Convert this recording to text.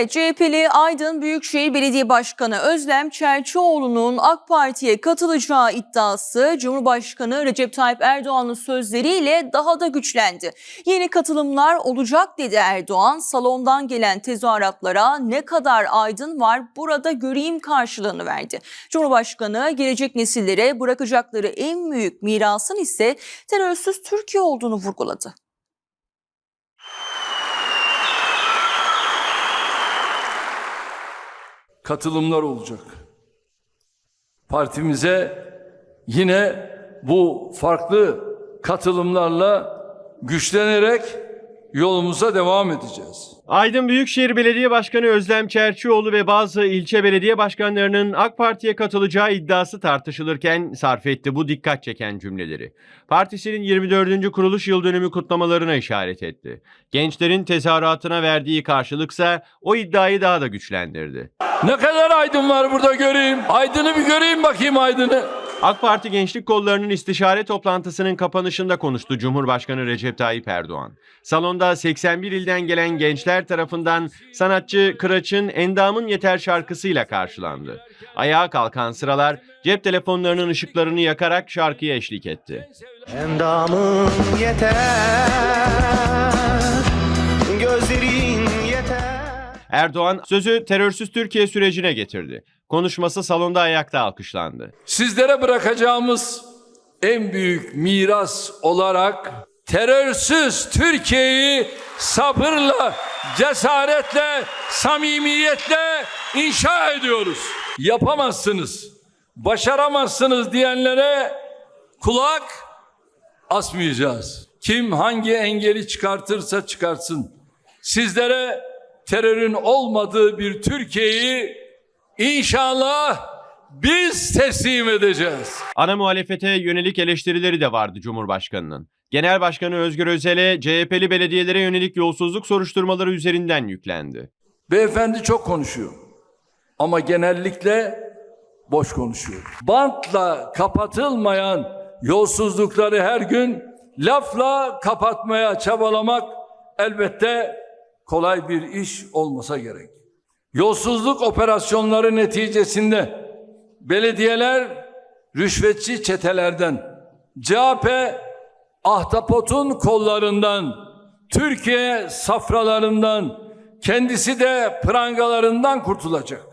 Evet CHP'li Aydın Büyükşehir Belediye Başkanı Özlem Çerçioğlu'nun AK Parti'ye katılacağı iddiası Cumhurbaşkanı Recep Tayyip Erdoğan'ın sözleriyle daha da güçlendi. Yeni katılımlar olacak dedi Erdoğan. Salondan gelen tezahüratlara ne kadar Aydın var burada göreyim karşılığını verdi. Cumhurbaşkanı gelecek nesillere bırakacakları en büyük mirasın ise terörsüz Türkiye olduğunu vurguladı. Katılımlar olacak. Partimize yine bu farklı katılımlarla güçlenerek yolumuza devam edeceğiz. Aydın Büyükşehir Belediye Başkanı Özlem Çerçioğlu ve bazı ilçe belediye başkanlarının AK Parti'ye katılacağı iddiası tartışılırken sarf etti bu dikkat çeken cümleleri. Partisinin 24. kuruluş yıl dönümü kutlamalarına işaret etti. Gençlerin tezahüratına verdiği karşılıksa o iddiayı daha da güçlendirdi. Ne kadar aydın var burada göreyim. Aydın'ı bir göreyim bakayım aydın'ı. AK Parti Gençlik Kolları'nın istişare toplantısının kapanışında konuştu Cumhurbaşkanı Recep Tayyip Erdoğan. Salonda 81 ilden gelen gençler tarafından sanatçı Kıraç'ın Endamın Yeter şarkısıyla karşılandı. Ayağa kalkan sıralar cep telefonlarının ışıklarını yakarak şarkıya eşlik etti. Endamın yeter Erdoğan sözü terörsüz Türkiye sürecine getirdi. Konuşması salonda ayakta alkışlandı. Sizlere bırakacağımız en büyük miras olarak terörsüz Türkiye'yi sabırla, cesaretle, samimiyetle inşa ediyoruz. Yapamazsınız, başaramazsınız diyenlere kulak asmayacağız. Kim hangi engeli çıkartırsa çıkartsın. Sizlere terörün olmadığı bir Türkiye'yi inşallah biz teslim edeceğiz. Ana muhalefete yönelik eleştirileri de vardı Cumhurbaşkanı'nın. Genel Başkanı Özgür Özel'e CHP'li belediyelere yönelik yolsuzluk soruşturmaları üzerinden yüklendi. Beyefendi çok konuşuyor. Ama genellikle boş konuşuyor. Bantla kapatılmayan yolsuzlukları her gün lafla kapatmaya çabalamak elbette kolay bir iş olmasa gerek. Yolsuzluk operasyonları neticesinde belediyeler rüşvetçi çetelerden, CHP ahtapotun kollarından, Türkiye safralarından, kendisi de prangalarından kurtulacak.